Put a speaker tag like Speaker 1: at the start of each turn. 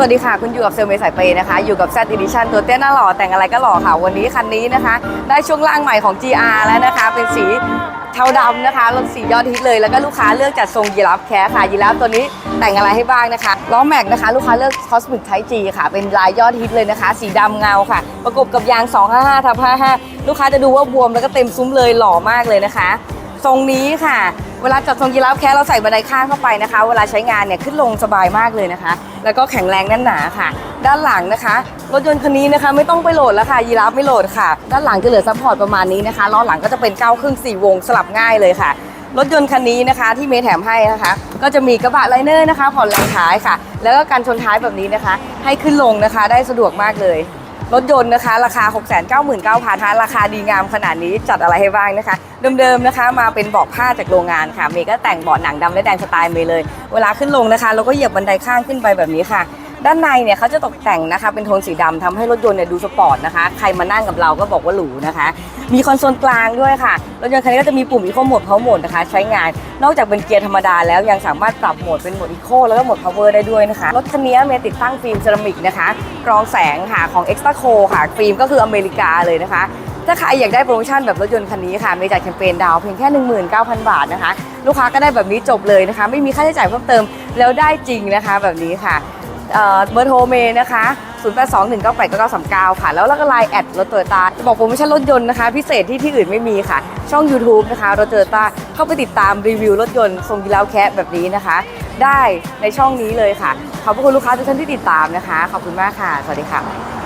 Speaker 1: สวัสดีค่ะ คุณอยู่กับเซลเมสายเปย์นะคะ อยู่กับ Z Edition ตัวเตี้ยน้าหล่อแต่งอะไรก็หล่อค่ะ วันนี้คันนี้นะคะ ได้ช่วงล่างใหม่ของ GR แล้วนะคะ เป็นสีเทาดำนะคะรถสียอดฮิตเลย แล้วก็ลูกค้าเลือกจัดทรงยีราฟแคะค่ะยีราฟตัวนี้แต่งอะไรให้บ้างนะคะล้อแม็กนะคะ ลูกค้าเลือก Cosmic Type G ค่ะ เป็นลายยอดฮิตเลยนะคะ สีดำเงาค่ะ ประกบกับยาง 255ทับ55 ลูกค้าจะดูว่าบวมแล้วก็เต็มซุ้มเลยหล่อมากเลยนะคะ ทรงนี้ค่ะ เวลาจัดทรงยีราฟแคะเราใส่บันไดข้างเข้าไปนะคะ เวลาใช้งานเนี่ยขึ้นลงสบายมากเลยนะคะ แล้วก็แข็งแรงแน่นหนาค่ะ ด้านหลังนะคะ รถยนต์คันนี้นะคะ ไม่ต้องไปโหลดแล้วค่ะยีราฟไม่โหลดค่ะ ด้านหลังจะเหลือซัพพอร์ตประมาณนี้นะคะล้อหลังก็จะเป็น9ก้าครึ่งสี่วงสลับง่ายเลยค่ะรถยนต์คันนี้นะคะที่เมย์แถมให้นะคะ ก็จะมีกระบะไลเนอร์นะคะผ่อนแรงท้ายค่ะ แล้วก็การชนท้ายแบบนี้นะคะ ให้ขึ้นลงนะคะได้สะดวกมากเลย รถยนต์นะคะ ราคา 6 9 9 0 0 0นราคาดีงามขนาดนี้จัดอะไรให้บ้างนะคะ เดิมๆนะคะ มาเป็นเบาะผ้าจากโรงงานค่ะ เมย์ก็แต่งเบาะหนังดำและแดงสไตล์เมย์เลย เวลาขึ้นลงนะคะ เราก็เหยียบบันไดข้างขึ้นไปแบบนี้ค่ะ ด้านในเนี่ยเขาจะตกแต่งนะคะเป็นโทนสีดำทำให้รถยนต์เนี่ยดูสปอร์ตนะคะ ใครมานั่งกับเราก็บอกว่าหรูนะคะ มีคอนโซลกลางด้วยค่ะ รถยนต์คันนี้ก็จะมีปุ่มอีโคโหมดเพาโหมดนะคะ ใช้งานนอกจากเป็นเกียร์ธรรมดาแล้วยังสามารถปรับโหมดเป็นโหมดอีโคแล้วก็โหมดพาวเวอร์ได้ด้วยนะคะ รถคันนี้มย์ติดตั้งฟิล์มเซรามิกนะคะกรองแสงค่ะของ Extra c o ค่ะฟิล์มก็คืออเมริกาเลยนะคะถ้าใครอยากได้โปรโมชั่นแบบรถยนต์คันนี้ค่ะมย์จัดแคมเปญดาวเพียงแค่ 19,000 บาทนะคะ ลูกค้าก็ได้แบบนี้จบเลยนะคะ ไม่มีค่าใช้จ่ายเพิ่มเติมแล้วได้จริงนะคะแบบนี้ค่ะ เบอร์โทรเมย์นะคะ 0821989939 ค่ะ แล้วแล้วก็ไลน์แอดรถโตโยต้าจะบอกโปรโมชั่นรถยนต์นะคะ พิเศษที่ที่อื่นไม่มีค่ะ ช่อง YouTube นะคะรถโตโยต้าเข้าไปติดตามรีวิวรถยนต์ทรงยีราฟแคะแบบนี้นะคะ ได้ในช่องนี้เลยค่ะ ขอบคุณลูกค้าทุกท่านที่ติดตามนะคะ ขอบคุณมากค่ะ สวัสดีค่ะ